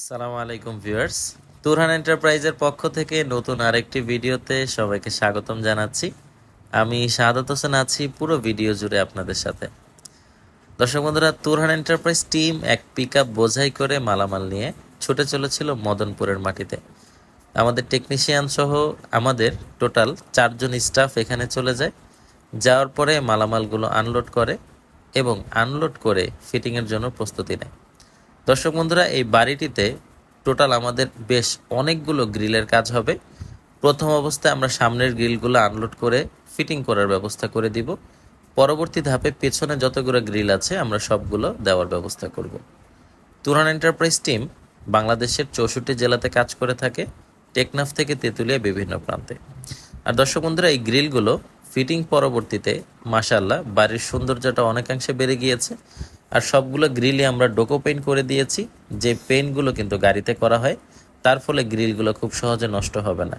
আসসালামু আলাইকুম ভিউয়ার্স। তুরহান এন্টারপ্রাইজের পক্ষ থেকে নতুন আরেকটি ভিডিওতে সবাইকে স্বাগতম জানাচ্ছি। আমি শাহাদত হোসেন আছি পুরো ভিডিও জুড়ে আপনাদের সাথে। দর্শক বন্ধুরা, তুরহান এন্টারপ্রাইজ টিম এক পিক আপ বোঝাই করে মালামাল নিয়ে ছুটে চলেছিল মদনপুরের মাটিতে। আমাদের টেকনিশিয়ান সহ আমাদের টোটাল চারজন স্টাফ এখানে চলে যায়। যাওয়ার পরে মালামালগুলো আনলোড করে এবং আনলোড করে ফিটিংয়ের জন্য প্রস্তুতি নেয়। দর্শক বন্ধুরা, এই বাড়িটিতে টোটাল আমাদের বেশ অনেকগুলো গ্রিলের কাজ হবে। প্রথম অবস্থায় আমরা সামনের গ্রিলগুলো আনলোড করে ফিটিং করার ব্যবস্থা করে দিব। পরবর্তী ধাপে পেছনে যতগুলো গ্রিল আছে, আমরা সবগুলো দেওয়ার ব্যবস্থা করব। তুরান এন্টারপ্রাইজ টিম বাংলাদেশের চৌষট্টি জেলাতে কাজ করে থাকে, টেকনাফ থেকে তেঁতুলিয়া বিভিন্ন প্রান্তে। আর দর্শক বন্ধুরা, এই গ্রিলগুলো ফিটিং পরবর্তীতে মাসাল্লাহ বাড়ির সৌন্দর্যটা অনেকাংশে বেড়ে গিয়েছে। আর সবগুলো গ্রিলই আমরা ডোকো পেইন্ট করে দিয়েছি। যে পেইন্টগুলো কিন্তু গাড়িতে করা হয়, তার ফলে গ্রিলগুলো খুব সহজে নষ্ট হবে না।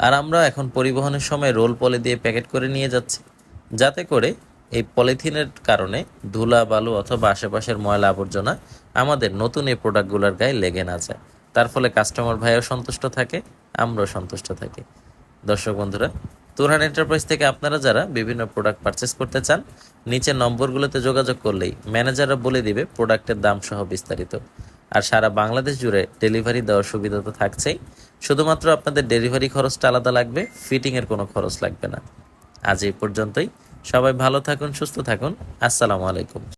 আর আমরা এখন পরিবহনের সময় রোল পলি দিয়ে প্যাকেট করে নিয়ে যাচ্ছি, যাতে করে এই পলিথিনের কারণে ধুলা, বালু অথবা আশেপাশের ময়লা আবর্জনা আমাদের নতুন এই প্রোডাক্টগুলোর গায়ে লেগে না যায়। তার ফলে কাস্টমার ভাইও সন্তুষ্ট থাকে, আমরাও সন্তুষ্ট থাকি। দর্শক বন্ধুরা তুরহান এন্টারপ্রাইজ থেকে আপনারা যারা বিভিন্ন প্রোডাক্ট পারচেস করতে চান, নিচের নম্বরগুলোতে যোগাযোগ করলেই ম্যানেজাররা বলে দিবে প্রোডাক্টের দাম সহ বিস্তারিত। আর সারা বাংলাদেশ জুড়ে ডেলিভারি দেওয়ার সুবিধা তো থাকছেই। শুধুমাত্র আপনাদের ডেলিভারি খরচটা আলাদা লাগবে ফিটিংয়ের কোনো খরচ লাগবে না। আজ এই পর্যন্তই। সবাই ভালো থাকুন, সুস্থ থাকুন। আসসালামু আলাইকুম।